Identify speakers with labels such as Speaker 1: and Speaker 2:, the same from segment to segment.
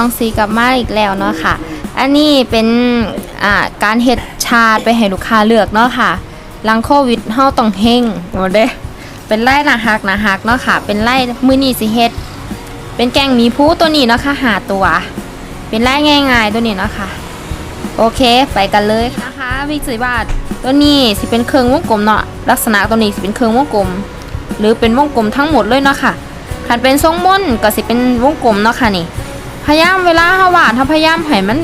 Speaker 1: องซีกลับมาอีกแล้วเนาะค่ะ อันนี้เป็นอ่าการเฮ็ดชาไปให้ลูกค้าเลือกเนาะค่ะหลังโควิดเฮาต้องเฮงโอ้เด้เป็นไล่นาฮักนาฮักเนาะค่ะ เป็นไล่มือนี่สิเฮ็ด เป็นแกงมีผู้ตัวนี้เนาะค่ะหาตัว เป็นไล่ง่าย ๆ ตัวนี้เนาะค่ะ โอเคไปกันเลยนะคะวิกสิบาทตัวนี้สิเป็นเครื่องวงกลมเนาะลักษณะตัวนี้สิเป็นเครื่องวงกลม หรือเป็นวงกลมทั้งหมดเลยเนาะค่ะคันเป็นทรงม่อนก็สิเป็นวงกลมเนาะค่ะนี่ พยายามเวลาเฮาวาถ้าพยายามให้มัน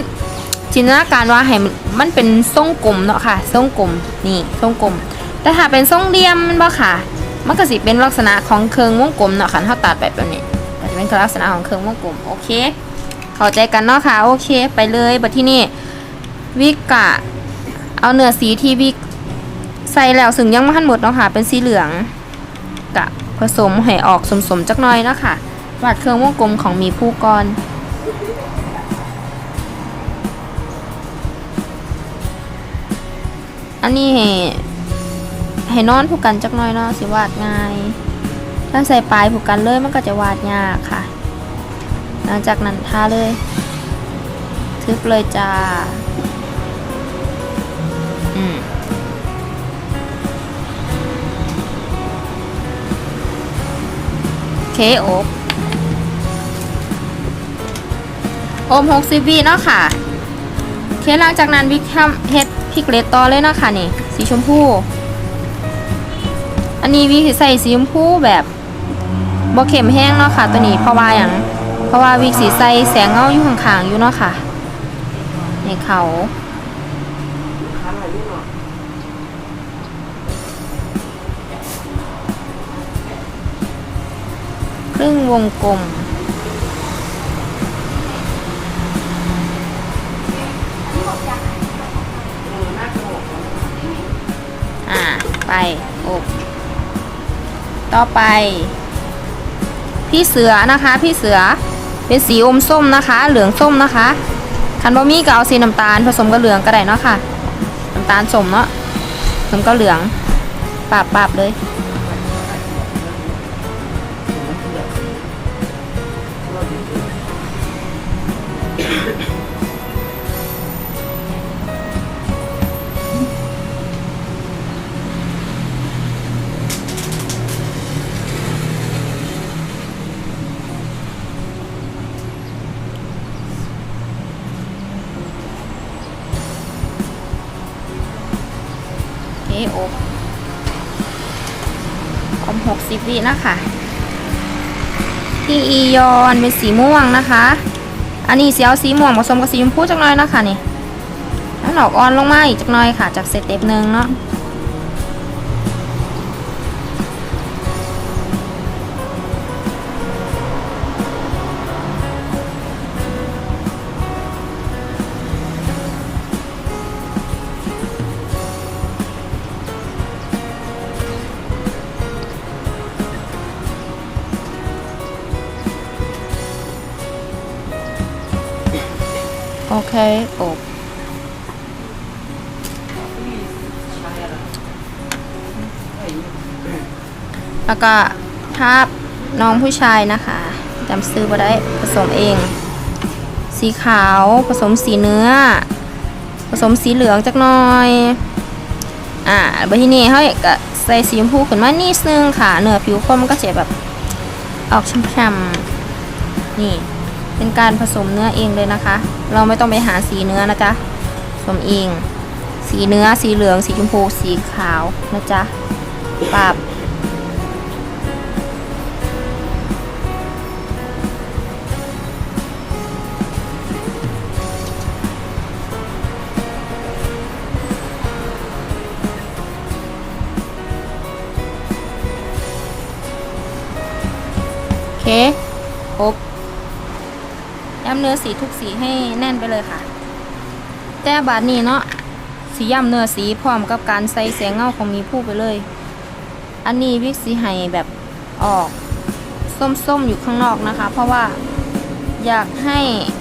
Speaker 1: จินตนาการว่าให้มันเป็นทรงกลมเนาะค่ะทรงกลมนี่ทรงกลม แต่ถ้าเป็นทรงเหลี่ยมมันบ่ค่ะมันก็สิเป็นลักษณะของเครืองวงกลมเนาะค่ะถ้าตัดแบบแบบนี้ก็จะเป็นลักษณะของเครืองวงกลมโอเค เข้าใจกันเนาะค่ะโอเค ไปเลยบัดที่นี่วิกกะเอาเนื้อสีที่วิกใส่แล้วซึ่งยังไม่ทันหมดเนาะค่ะ เป็นสีเหลืองกะผสมให้ออกสมๆจักหน่อยเนาะค่ะวาดเครื่องวงกลมของมีผู้กร อันนี้ให้ให้นอนผูกกันจักน่อยเนาะสิวาดง่ายถ้าใส่ปลายผูกกันเลยมันก็จะวาดยากค่ะ หลังจากนั้นทาเลย ทึบเลยจ้าอืมเคโอบโอมหกสิบวิเนาะค่ะ เคหลังจากนั้นวิกทำเฮ็ด พริกเลตต่อเลยเนาะค่ะนี่ สีชมพู อันนี้วิกสิใส่สีชมพูแบบบ่เข็มแห้งเนาะค่ะตัวนี้เพราะว่าอย่างเพราะว่าวิกสีใส่แสงเงาอยู่ข้างๆอยู่เนาะค่ะในเขาครึ่งวงกลม อ่า ไปอบต่อไป พี่เสือนะคะ พี่เสือ เป็นสีอมส้มนะคะ เหลืองส้มนะคะ คันบะมี่ก็เอาสีน้ำตาลผสมกับเหลืองก็ได้เนาะค่ะ น้ำตาลสมเนาะผสมกับเหลืองปาบปาบเลย โอบอมหกสิบวินะคะ ที่อียอนเป็นสีม่วงนะคะ อันนี้สีเอาสีม่วงผสมกับสีชมพูจักหน่อยนะคะนี่แล้วหนอกอ่อนลงมาอีกจักหน่อยค่ะ จากสเต็ปหนึ่งเนาะ แล้วก็ทาบน้องผู้ชายนะคะจำซื้อมาได้ผสมเอง สีขาวผสมสีเนื้อ ผสมสีเหลืองจักหน่อยอ่าบทีนี้เขาก็ใส่สีชมพูขึ้นมานิดนึงค่ะเนื้อผิวคนมันก็จะแบบออกช้ำๆนี่ เป็นการผสมเนื้อเองเลยนะคะ เราไม่ต้องไปหาสีเนื้อนะจ๊ะผสมเอง สีเนื้อสีเหลือง สีชมพู สีขาวนะจ๊ะปรับ เคครบย้ำเนื้อสีทุกสีให้แน่นไปเลยค่ะ แต่บาดนี้เนาะสีย้ำเนื้อสีพร้อมกับการใส่แสงเงาของมีผู้ไปเลย อันนี้วิกสีไห้แบบออกส้มๆอยู่ข้างนอกนะคะ เพราะว่าอยากให้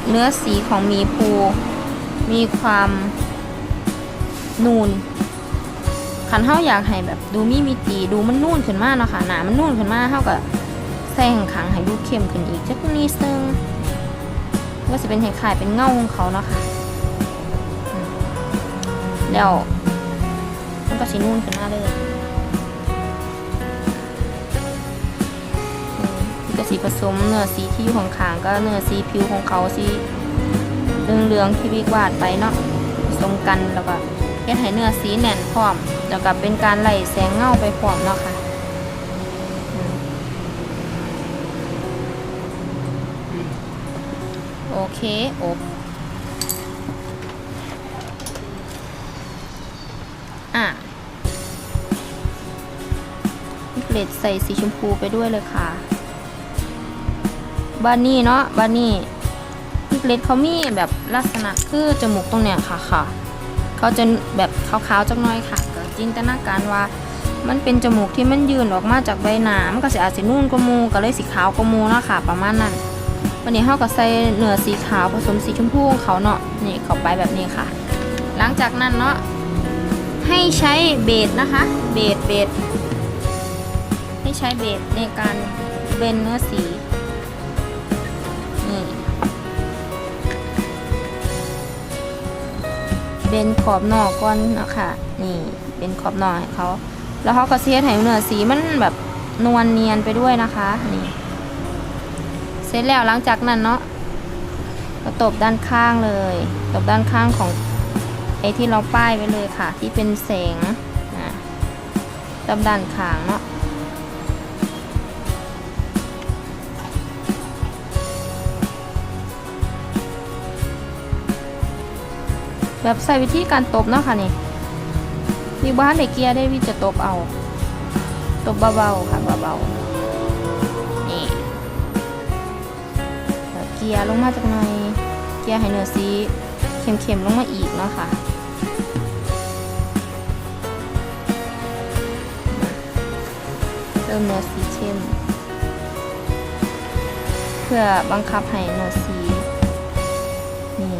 Speaker 1: เนื้อสีของมีภูมีความนูนคันเฮาอยากให้แบบดูมีมิติดูมันนุ่นขึ้นมากเนาะค่ะหนามันนุ่นขึ้นมากเฮาก็ ใส่ขังให้ดูเข้มขึ้นอีกจักนิดนึงก็จะเป็นคล้ายๆเป็นเงาของเขาเนาะค่ะแล้วมันก็สีนุ่นขึ้นมาเลยอืมนี่ก็สีผสมเนื้อสีที่อยู่ของขางก็เนื้อสีผิวของเขาสีเหลืองๆที่วิกวาดไปเนาะผสมกันแล้วก็เฮ็ดให้เนื้อสีแน่นพร้อม แล้วก็เป็นการไล่แสงเงาไปพร้อมเนาะค่ะ โอเคอบอะเกล็ดใส่สีชมพูไปด้วยเลยค่ะบานี่เนาะบานี่พิกเลตเขามีแบบลักษณะคือจมูกตรงเนี้ยค่ะค่ะ เขาจะแบบขาวๆจักหน้อยค่ะก็จินตนาการว่า มันเป็นจมูกที่มันยืนออกมาจากใบหนามันก็สิอาจสินุ่นกว่ามูก็เลยสีขาวกว่ามูเนาะค่ะ ประมาณนั้น วันนี้เขาก็ใส่เนื้อสีขาวผสมสีชมพูของเขาเนาะนี่เข้าไปแบบนี้ค่ะ หลังจากนั้นเนาะให้ใช้เบสนะคะ เบสเบสให้ใช้เบสในการเบนเนื้อสีนี่เบนขอบนอกก่อนนะคะนี่เป็นขอบนอกให้เขาแล้วเขาก็เสียให้เนื้อสีมันแบบนวลเนียนไปด้วยนะคะนี่ สร็จแล้วหลังจากนั้นเนาะก็ตบด้านข้างเลย ตบด้านข้างของไอ้ที่เราป้ายไว้เลยค่ะ ที่เป็นแสงนะตบด้านข้างเนาะแบบใส่วิธีการตบเนาะค่ะนี่วิบ้านเด็กเกียร์ได้วิจะตบเอา ตบเบาๆค่ะเบาๆ กียร์ลงมาจากหน่อยเกียร์ให้เนื้อสีเข็มๆลงมาอีกเนาะค่ะเริ่มเนื้อสีเข้มเพื่อบังคับให้เนื้อสีนี่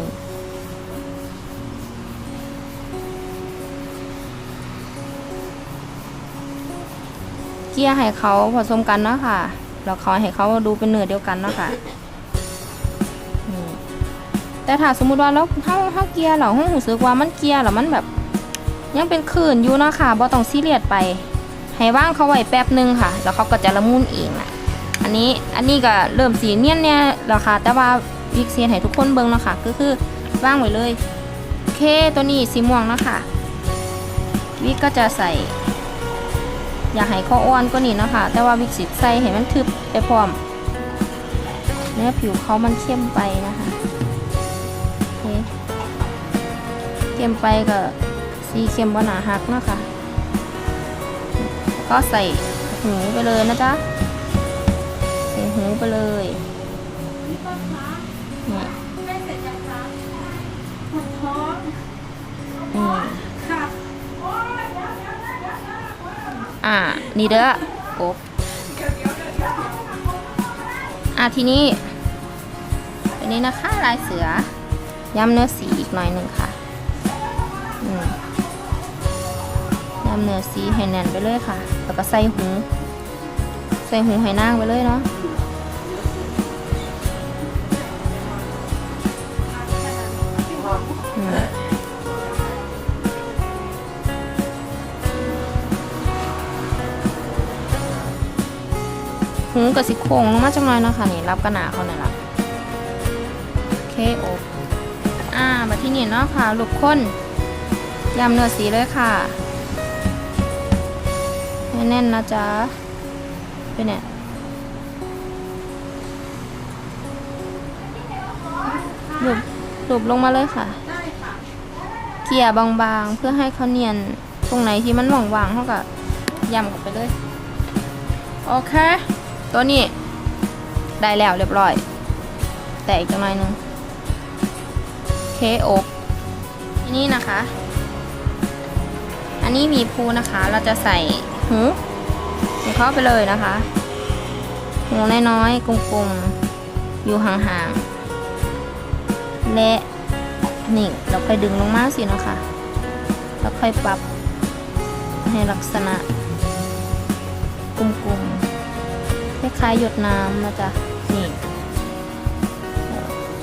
Speaker 1: เกียร์ให้เขาผสมกันเนาะค่ะแล้วเขาให้เขาดูเป็นเนื้อเดียวกันเนาะค่ะ แต่ถ้าสมมุติว่าเราเฮาเฮาเกียร์เราเฮารู้สึกว่ามันเกียร์แล้วมันแบบ ยังเป็นคลื่นอยู่เนาะค่ะบ่ต้องซีเรียสไป ให้ว่างเขาไว้แป๊บหนึงค่ะ แล้วเขาก็จะละมุนเองน่ะอันนี้อันนี้ก็เริ่มสีเนียนเนี่ยแล้วค่ะ แต่ว่าวิกเซียนให้ทุกคนเบิ่งเนาะค่ะก็คือว่างไว้เลยโอเคตัวนี้สีม่วงเนาะค่ะวิกก็จะใส่ อยากให้เขาอ่อนก็นี่นะค่ะแต่ว่าวิกสิใส่ให้มันทึบไปพร้อมเนื้อผิวเขามันเข้มไปนะคะ เคเข้มไปก็สีเข้มว่าหนาหักเนาะคะก็ใส่หูไปเลยนะจ๊ะใส่หูไปเลยนี่อืมอ่า นี่เด้อโอบอะทีนี้อันนี้นะคะลายเสือ ย้ำเนื้อสีอีกหน่อยหนึ่งค่ะย้ำเนื้อสีให้แน่นไปเลยค่ะ แล้วก็ใส่หูใส่หูให้นางไปเลยเนาะหูกับสิโครงลงมาจังหน่อยเนาะค่ะนี่รับกระหนาเขาหน่อยละเคโอ อ่ามาที่นี่เนาะค่ะลูกค้นยำเนื้อสีเลยค่ะแน่นนะจ๊ะเป็นเนี่ยหลุบหลุบลงมาเลยค่ะ เกี่ยบางๆ เพื่อให้เขาเนียน ตรงไหนที่มันว่างๆเขาก็ยำกลับไปเลย โอเค ตัวนี้ ได้แล้วเรียบร้อย แต่อีกจังหน่อยนึง อบอันนี้นะคะ อันนี้มีภูนะคะ เราจะใส่หูเข้าไปเลยนะคะหูน้อยๆกลมๆอยู่ห่างๆและนี่เราค่อยดึงลงมาสินะคะ แล้วค่อยปรับให้ลักษณะกลมๆคล้ายๆหยดน้ำนะจ๊ะนี่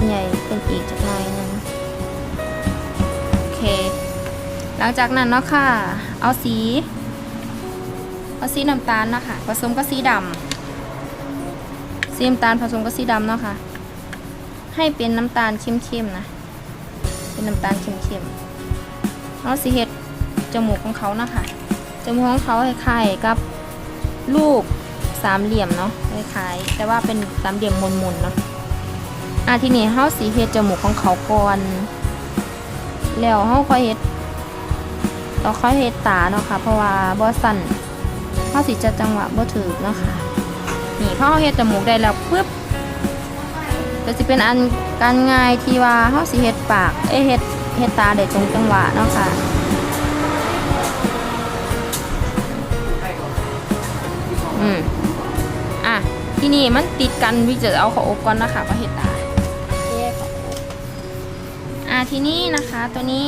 Speaker 1: ใหญ่เป็นอีกจักห หลังจากนั้นเนาะค่ะ เอาสี เอาสีน้ำตาลนะคะผสมกับสีดำสีน้ำตาลผสมกับสีดำเนาะค่ะ ให้เป็นน้ำตาลเข้มๆนะ เป็นน้ำตาลเข้มๆเอาสีเห็ดจมูกของเขานะคะจมูกของเขาคล้ายๆกับลูกสามเหลี่ยมเนาะคล้ายๆแต่ว่าเป็นสามเหลี่ยมมนๆเนาะอะทีนี้เฮาสีเห็ดจมูกของเขาก่อน แล้วเฮาค่อยเฮ็ดต่อค่อยเฮ็ดตาเนาะค่ะ เพราะว่าบ่สั่นเฮาสิจะจังหวะบ่ถูกเนาะค่ะ นี่พอเฮาเฮ็ดจมูกได้แล้วปึ๊บก็สิเป็นอันการง่ายที่ว่าเฮาสิเฮ็ดปากเอ้เฮ็ดเฮ็ดตาได้ตรงจังหวะเนาะค่ะอืมอะที่นี่มันติดกันวิจะเอาเขาอบก่อนนะคะเพราะเห็ดตา ทีนี้นะคะตัวนี้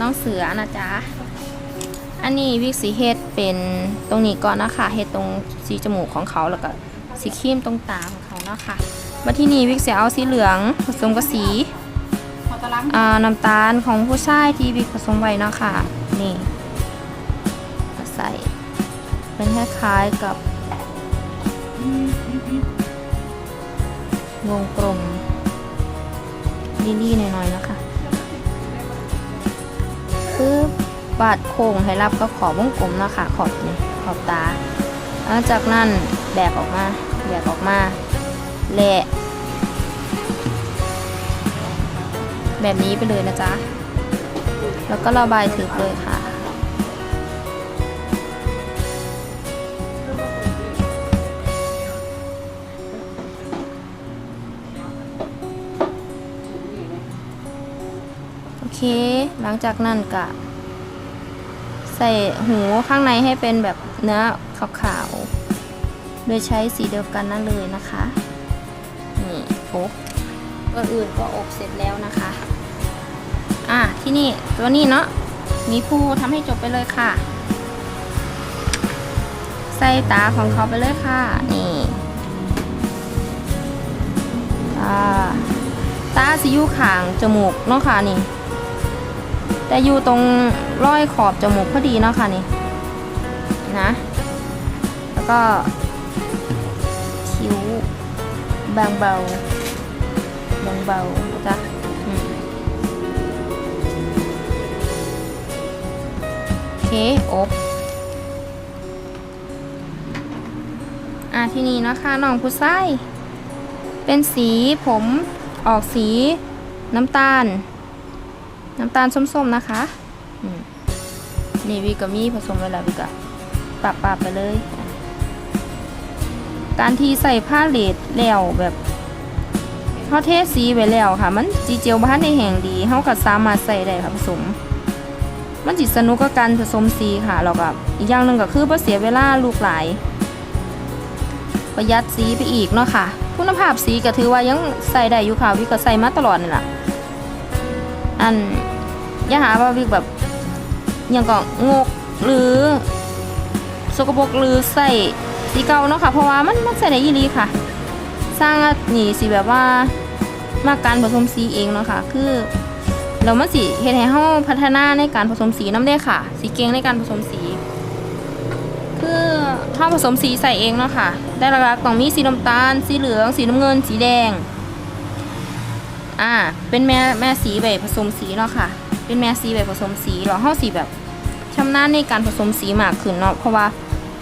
Speaker 1: น้องเสือนะจ๊ะ อันนี้วิกสีเฮดเป็นตรงนี้ก่อนนะคะเฮดตรงสีจมูกของเขาแล้วก็สีครีมตรงตาของเขานะคะมาที่นี่วิกเสียเอาสีเหลืองผสมกับสีน้ำตาลของผู้ชายที่วิกผสมไว้เนาะค่ะนี่มาใส่เป็นคล้ายๆกับวงกลม ลี่ๆหน่อยๆนะคะคือปาดโค้งให้รับก็ขอบวงกลมนะคะขอบนี่ขอบตาหลังจากนั้นแบกออกมาแบกออกมาแหละแบบนี้ไปเลยนะจ๊ะ แล้วก็ระบายถือเลยค่ะ หลังจากนั้นก็ใส่หูข้างในให้เป็นแบบเนื้อขาวๆ โดยใช้สีเดียวกันนั่นเลยนะคะ นี่อบตัวอื่นก็อบเสร็จแล้วนะคะ อะที่นี่ตัวนี้เนาะ มีผู้ทำให้จบไปเลยค่ะ ใส่ตาของเขาไปเลยค่ะ นี่ตาตาสิยู่ขางจมูกเนาะค่ะนี่ แต่อยู่ตรงร้อยขอบจมูกพอดีเนาะค่ะนี่นะ แล้วก็คิ้วบางเบาบางเบาจ้ะโอเคอบอะที่นี่นะคะน้องผู้ชายเป็นสีผมออกสีน้ำตาล น้ำตาลส้มๆนะคะนี่วิกามีผสมไว้แล้ววิกะปรับปรับไปเลย การที่ใส่ผ้าเลดแล้วแบบเขาเทสีไวแล้วค่ะ มันจีเจียวบ้านในแห่งดีเขาก็สามารถใส่ได้ค่ะผสม มันจิสนุกกับการผสมสีค่ะแล้วก็อีกอย่างหนึ่งก็คือบ่เสียเวลาลูกหลาย ประหยัดสีไปอีกเนาะค่ะ คุณภาพสีก็ถือว่ายังใส่ได้อยู่ค่ะวิก็ใส่มาตลอดนี่แหละ อันอย่าหาว่าวิกแบบอยังก็งกหรือสกปรกหรือใส่สีเก่าเนาะค่ะ เพราะว่ามันมันใส่ได้ยีรีค่ะ สร้างนี่สิแบบว่ามาการผสมสีเองเนาะค่ะ คือเรามันสิเฮ็ดให้เฮาพัฒนาในการผสมสีน้ำได้ค่ะ สีเก่งในการผสมสี คือเฮาผสมสีใส่เองเนาะค่ะ ได้หลักต้องมีสีน้ำตาล สีเหลือง สีน้ำเงิน สีแดง อ่า เป็นแม่แม่สีแบผสมสีเนาะค่ะ เป็นแม่สีแบผสมสีเราเฮาสีแบบชำนาญในการผสมสีมากขึ้นเนาะเพราะว่า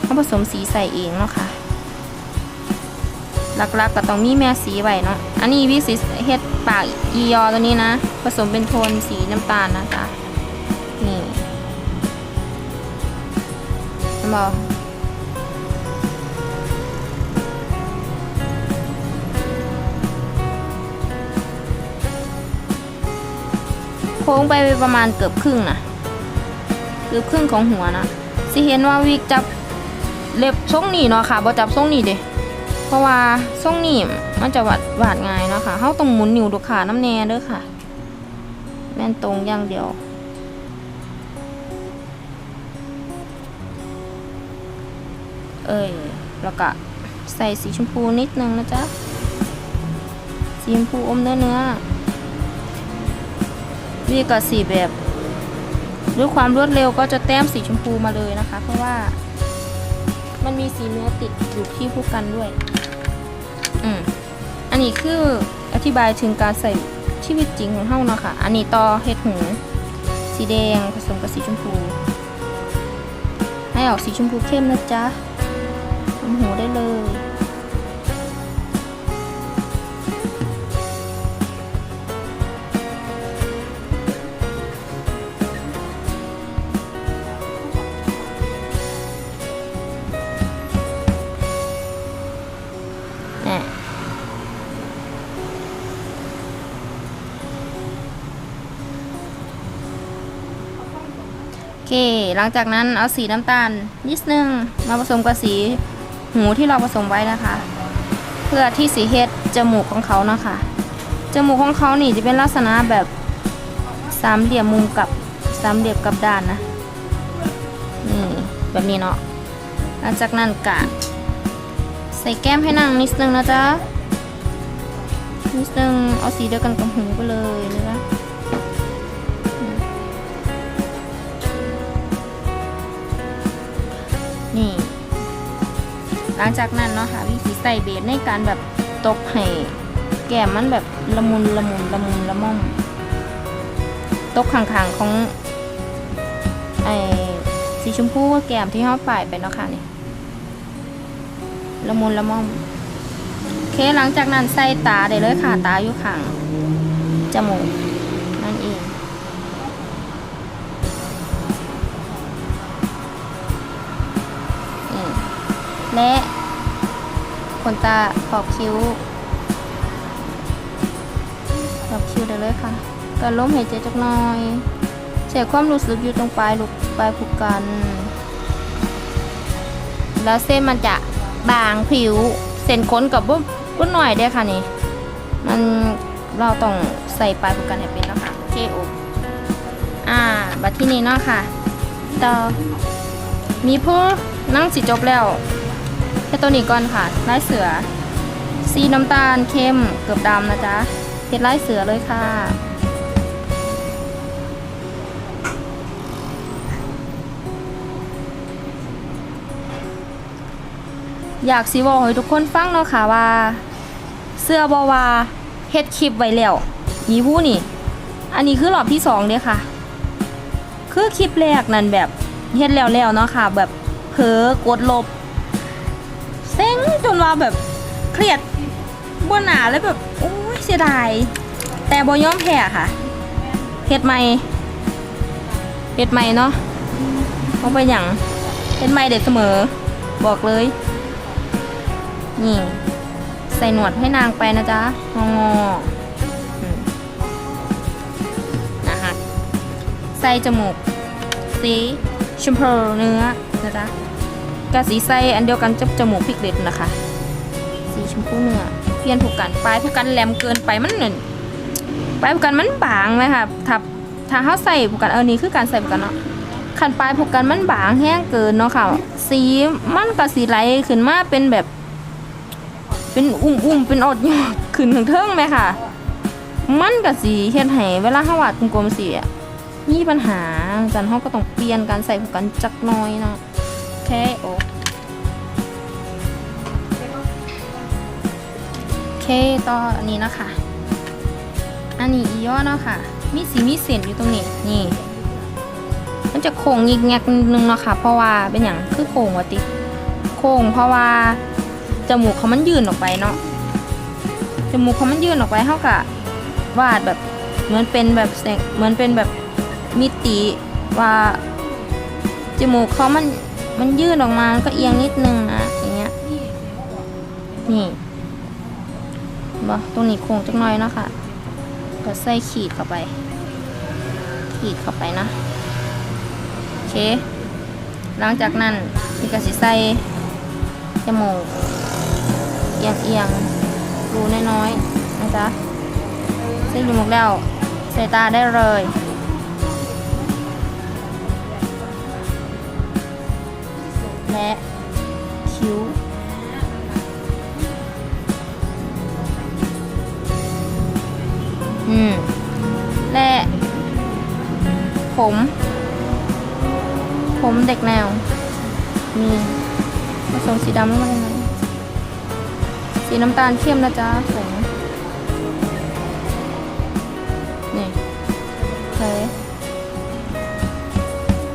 Speaker 1: เฮาผสมสีใส่เองเนาะค่ะหลักๆก็ต้องมีแม่สีไว้เนาะ อันนี้วิสิเฮ็ดปากอียอตัวนี้นะ ผสมเป็นโทนสีน้ำตาลนะคะ นี่เห็นบ่โค้งไปประมาณเกือบครึ่งนะเกือบครึ่งของหัวนะสิเห็นว่าวิกจับเล็บทรงนี่เนาะค่ะบ่จับทรงนี่เด้เพราะว่าทรงนี่มันจะหวาดหวาดง่ายเนาะค่ะเฮาต้องหมุนนิ้วดูขาน้ำแน่เด้อค่ะ แม่นตรงอย่างเดียวเอ้ยแล้วก็ใส่สีชมพูนิดนึงนะจ๊ะ สีชมพูอมเนื้อเนื้อ วีก็สีแบบด้วยความรวดเร็วก็จะแต้มสีชมพูมาเลยนะคะ เพราะว่า มันมีสีเนื้อติดอยู่ที่ผู้กันด้วย อืมอันนี้คืออธิบายถึงการใส่ชีวิตจริงของเฮาเนาะค่ะ อันนี้ต่อเห็ดหูสีแดงผสมกับสีชมพู ให้ออกสีชมพูเข้มนะจ๊ะทำหูได้เลย หลังจากนั้นเอาสีน้ำตาลนิดนึงมาผสมกับสีหูที่เราผสมไว้นะคะ เพื่อที่สีเฮ็ดจมูกของเขานะคะจมูกของเขานี่จะเป็นลักษณะแบบสามเหลี่ยมมุมกับสามเหลี่ยมกับด้านนะนี่แบบนี้เนาะหลังจากนั้นกะใส่แก้มให้นางนิดนึงนะจ๊ะนิดนึงเอาสีเดียวกันกับหูไปเลยนะคะ นี่ หลังจากนั้นเนาะค่ะวิธีใส่เบสในการแบบตบให้แก้มมันแบบละมุนละมุนละมุนละม่อมตบข้างๆของไอ้สีชมพูแก้มที่เขาป่ายไปเนาะค่ะนี่ละมุนละม่อมโอเคหลังจากนั้นใส่ตาได้เลยค่ะตาอยู่ข้างจมูก และขนตาขอบคิ้วขอบคิ้วได้เลยค่ะก็ล้มหายใจจักหน่อยใช้ความรู้สึกอยู่ตรงปลายลูกปลายผูกกัน แล้วเส้นมันจะบางผิว เส้นขนกับบุ้บุ้หน่อยได้ค่ะนี่ มันเราต้องใส่ปลายผูกกันให้เป็นนะค่ะโอเคโออ่า บัดที่นี้เนาะค่ะ ต่อ มีผู้นั่งสิจบแล้ว แค่ตัวนี้ก่อนค่ะลายเสือ สีน้ำตาลเข้มเกือบดำนะจ๊ะเฮ็ดลายเสือเลยค่ะอยากสิบอกให้ทุกคนฟังเนาะค่ะว่า เสื้อบอว่าเฮ็ดคลิปไว้แล้วมีผู้นี่ อันนี้คือรอบที่สองเด้ค่ะ คือคลิปแรกนั่นแบบเฮ็ดแล้วแล้วเนาะค่ะ แบบเผลอกดลบ ซ็งจนว่าแบบเครียดบนหนาแล้วแบบโอ้ยเสียดายแต่บ่ยอมแพ้ค่ะเฮ็ดใหม่เฮ็ดใหม่เนาะเอาไปหยังเฮ็ดใหม่เด็ดเสมอ บอกเลย นี่ ใส่หนวดให้นางไปนะจ๊ะงองอนะคะใส่จมูกสีชมพูเนื้อนะจ๊ะ กะสีใสอันเดียวกันจับจมูกพริกเด็ดนะคะ สีชมพูเนื้อเพี้ยนผูกกันปลายผูกกันแหลมเกินไปมันเหมือนปลายผูกกันมันบางไหมคะถ้าถ้าเขาใส่ผูกกันเออนี่คือการใส่ผูกกันเนาะขันปลายผูกกันมันบางแห้งเกินเนาะค่ะ สีมันก็สีไหลขึ้นมาเป็นแบบ เป็นอุ้มอุ้มๆเป็นอดยอดขึ้นถึงเทิงไหมค่ะ มันก็สีเฮ็ดให้เวลาเฮาวาดกลมๆสีอะมีปัญหาจันเฮาก็ต้องเปลี่ยนการใส่ผูกกันจักน้อยเนาะ โอเคต่ออันนี้นะคะ อันนี้อีย่อเนาะค่ะ มีสีมีเส้นอยู่ตรงนี้ นี่ มันจะโค้งยิกแงกนึงเนาะค่ะ เพราะว่าเป็นอย่างคือโค้งวะติ โค้งเพราะว่าจมูกเขามันยื่นออกไปเนาะ จมูกเขามันยื่นออกไปเท่ากับวาดแบบเหมือนเป็นแบบแสงเหมือนเป็นแบบมิติว่าจมูกเขามัน มันยื่นออกมามันก็เอียงนิดนึงนะอย่างเงี้ยนี่บ่ตรงนี้โค้งจักหน่อยเนาะค่ะก็ใส่ขีดเข้าไป ขีดเข้าไปนะโอเค หลังจากนั้นนี่ก็สิใส่จมูกเอียงเอียงรูน้อยๆนะจ๊ะเส้นจมูกแล้วใส่ตาได้เลย และคิ้ว อืม และ ผม ผมเด็กแนวมีผสมสีดำลงมายังไงสีน้ำตาลเข้มนะจ๊ะผงนี่โอเค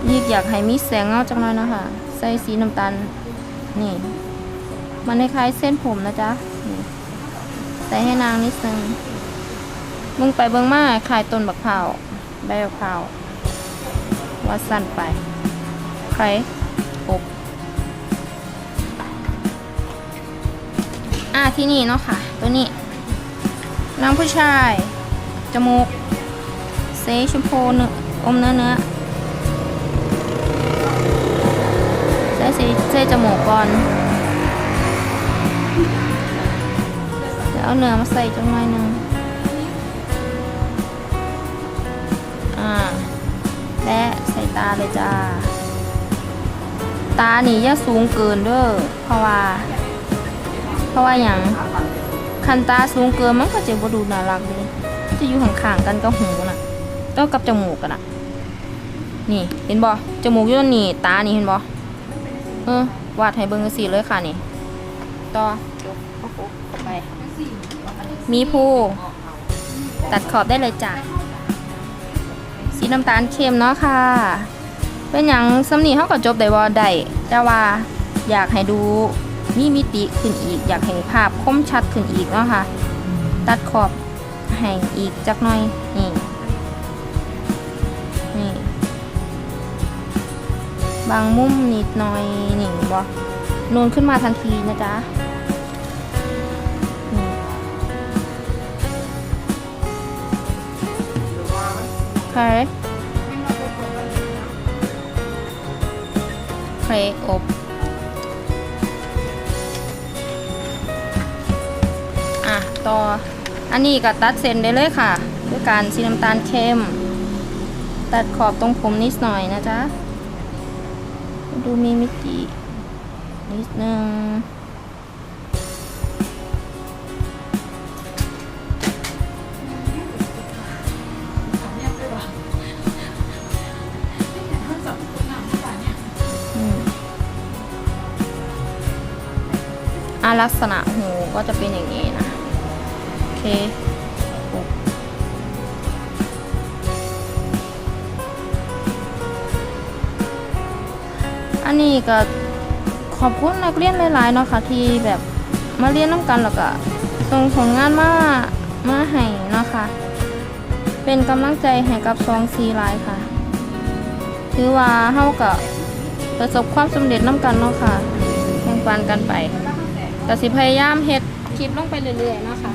Speaker 1: ยีกอยากให้มีแสงเงาจังหน่อยนะคะ ส่สีน้ำตาลนี่ มันคล้ายๆเส้นผมนะจ๊ะนี่ใส่ให้นางนิดนึงเบิ่งไปเบิ่งมาคล้ายต้นบักเผาวใบบักเผาวว่าสั้นไป ใครอบอะที่นี่เนาะค่ะ ตัวนี้น้ำผู้ชาย จมูกเซชมพูเนื้ออมเนื้อเนื้อ เซเซจมูกก่อนเดี๋ยวเอาเนื้อมาใส่จังหน่อยหนึงอ่า และใส่ตาเลยจ้า ตานี่อย่าสูงเกินเด้อเพราะว่า เพราะว่าอย่างคันตาสูงเกินมันก็จะบ่ดูน่ารักเลยจะอยู่ห่างๆกันกับหูน่ะต้องกับจมูกกันอะ นี่เห็นบ่จมูกอยู่ตรงนี่ตานี่เห็นบ่ เออวาดให้เบิ่งจังซี่เลยค่ะนี่ ต่อจบเข้าไป มีผู้ตัดขอบได้เลยจ้ะ สีน้ำตาลเข้มเนาะค่ะ เป็นอย่างสำนีเขาก็จบได้บ่ได้แต่ว่าอยากให้ดูมีมิติขึ้นอีก อยากให้ภาพคมชัดขึ้นอีกเนาะค่ะ ตัดขอบให้อีกจักหน่อยนี่ บางมุมนิดหน่อยหนี่บ่นูนขึ้นมาทันทีนะจ๊ะนี่โอเคเครอบอะ ต่อ อันนี้ก็ตัดเส้นได้เลยค่ะ ด้วยการสีน้ำตาลเข้ม ตัดขอบตรงผมนิดหน่อยนะจ๊ะ ดูมีมิตินิดนึงลักษณะหูก็จะเป็นอย่างนี้นะ โอเค อันนี้ก็ขอบคุณนักเรียนหลายๆเนาะค่ะที่แบบมาเรียนน้ำกันแล้วก็ส่งผลงานมามาให้เนาะค่ะ เป็นกำลังใจให้กับซองซีไลน์ค่ะ ถือว่าเฮากับประสบความสำเร็จน้ำกันเนาะค่ะแบ่งปันกันไปแต่สิพยายามเฮ็ดคลิปลงไปเรื่อยๆเนาะค่ะ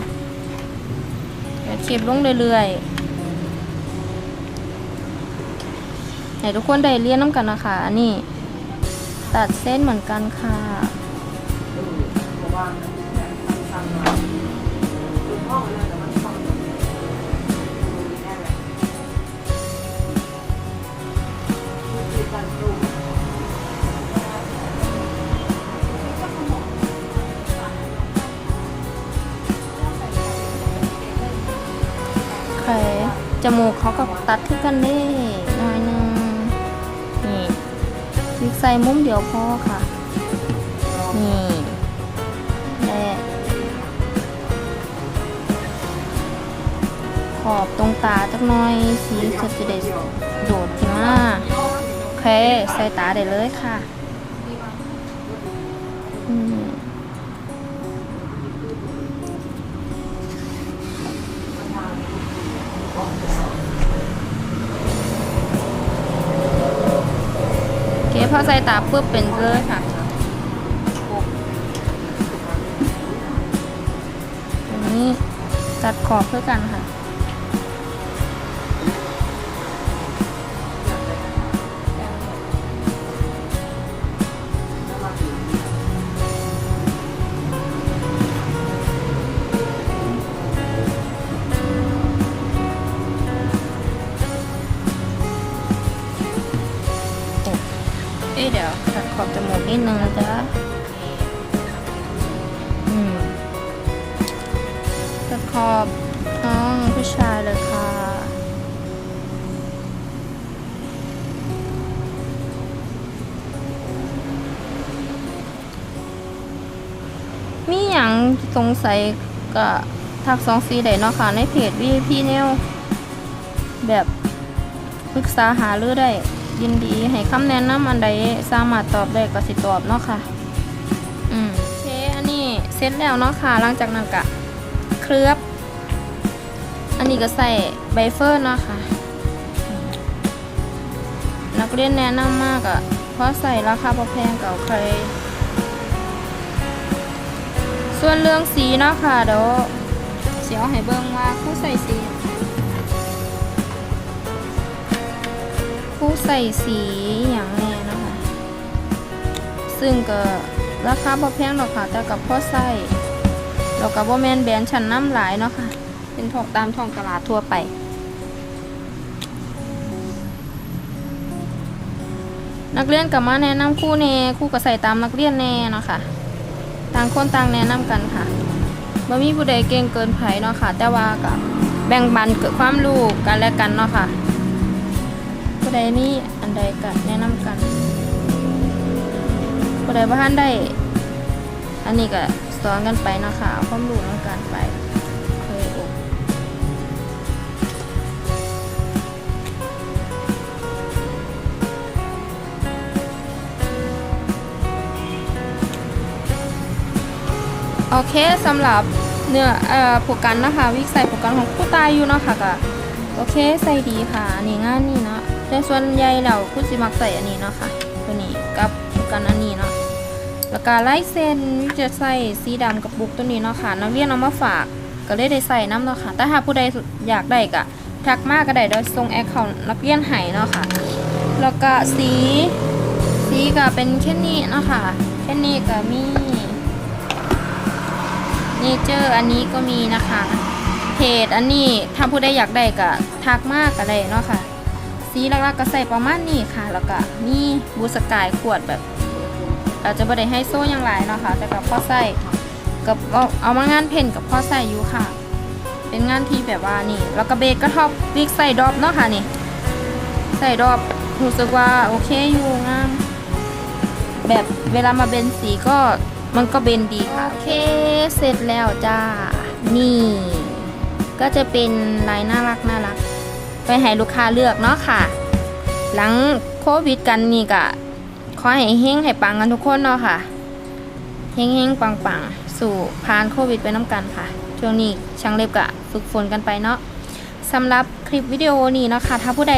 Speaker 1: เฮ็ดคลิปลงเรื่อยๆให้ทุกคนได้เรียนน้ำกันนะคะอันนี้ ตัดเส้นเหมือนกันค่ะโอเคจมูกเขาก็ตัดขึ้นกันเด้หน่อย ใส่มุมเดียวพอค่ะ นี่และขอบตรงตาจักหน่อยสีจะจะได้โดดขึ้นมาโอเค ใส่ตาได้เลยค่ะ พอใส่ตาปุ๊บเป็นเลยค่ะนนี้จัดขอบเพื่อกันค่ะ ดี๋ยวขัดขอบจมูกนิดนึงนะจ๊ะขัดขอบน้องผู้ชายเลยค่ะ มีอย่างสงสัยก็ทักสองสีได้เนาะค่ะ ในเพจวีพี่เนวแบบปรึกษาหาเรื่อได้ ยินดีให้คำแนะนำอันใดสามารถตอบได้ก็สิตอบเนาะค่ะ อืมโอเคอันนี้เสร็จแล้วเนาะค่ะ หลังจากนั้นก็เคลือบ อันนี้ก็ใส่ใบเฟิร์นเนาะค่ะ นักเรียนแนะนำมากอะเพราะใส่ราคาพอแพงเก่าใคร ส่วนเรื่องสีเนาะค่ะเดี๋ยวเสียวให้เบิ่งว่าผู้ใส่สี ใส่สีอย่างแน่เนาะคะ ซึ่งก็ราคาบ่แพงหรอกค่ะ แต่กับพ่อใส่แล้วก็บ่แมนแบรนด์ชั้นน้ำหลายเนาะค่ะ เป็นทองตามทองตลาดทั่วไปนักเรียนกับมาแนะนำคู่แน่คู่ก็ใส่ตามนักเรียนแน่เนาะค่ะ ต่างคนต่างแนะนำกันค่ะบ่มีผู้ใดเก่งเกินไผเนาะค่ะ แต่ว่ากับแบ่งปันเกิดความรู้กันและกันเนาะค่ะ ผู้ใดมีอันใดก็แนะนำกันผู้ใดบ่ทันได้ อันนี้ก็สอนกันไปเนะค่ะเอาความรู้นำกันไปเคยอกโอเคสำหรับเนื้อเอ่อผูกกันนะคะ วิกใส่ผูกกันของผู้ตายอยู่เนาะค่ะก็โอเคใส่ดีค่ะอันนี้งานนี่เนาะ แต่ส่วนใหญ่เราผู้สิมักใส่อันนี้เนาะค่ะตัวนี้กับกันอันนี้เนาะแล้วก็ไล่เส้นวิจะใส่สีดำกับบุกตัวนี้เนาะค่ะนักเรียนเอามาฝากก็เลยได้ใส่น้ำเนาะค่ะแต่ถ้าผู้ใดอยากได้ก็ทักมากก็ได้โดยส่งแอคเคาท์นักเรียนให้เนาะค่ะแล้วก็สีสีก็เป็นแค่นี้เนาะค่ะแค่นี้ก็มีเนเจอร์อันนี้ก็มีนะคะเพจอันนี้ถ้าผู้ใดอยากได้ก็ทักมากก็ได้เนาะค่ะ สีหลักๆก็ใส่ประมาณนี้ค่ะ แล้วก็มีบูสกายขวดแบบเราจะบ่ได้ให้โซ่อยังหลเนาะค่ะ แต่กับพ่อใส่กับเอาเอามางานเพ่นกับพ่อใส่อยู่ค่ะ เป็นงานที่แบบว่านี่ แล้วก็เบสก็ท็อปวิกใส่ดรอปเนาะค่ะนี่ ใส่ดรอปรู้สึกว่าโอเคอยู่งามแบบเวลามาเบนสีก็มันก็เบนดีค่ะ โอเค เสร็จแล้วจ้า นี่ ก็จะเป็นลายน่ารักน่ารัก ไปให้ลูกค้าเลือกเนาะค่ะ หลังโควิดกันนี่ก็ขอให้เฮงให้ปังกันทุกคนเนาะค่ะเฮงเฮงปังปังสู่ผ่านโควิดไปน้ำกันค่ะ ช่วงนี้ช่างเล็บกะฝึกฝนกันไปเนาะสำหรับคลิปวิดีโอนี้เนาะค่ะถ้าผู้ใด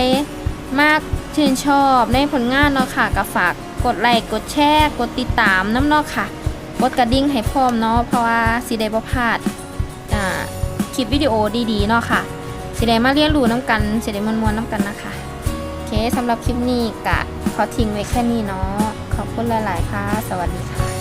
Speaker 1: มากชื่นชอบในผลงานเนาะค่ะก็ฝากกดไลค์กดแชร์กดติดตามน้ำเนาะค่ะกดกระดิ่งให้พร้อมเนาะเพราะว่าสิได้บ่พลาดคลิปวิดีโอดีๆเนาะค่ะ สิได้มาเรียนรู้น้ำกันสิได้มวนๆน้ำกันนะคะโอเคสำหรับคลิปนี้กะขอทิ้งไว้แค่นี้เนาะขอบคุณหลาย ๆ ค่ะ สวัสดีค่ะ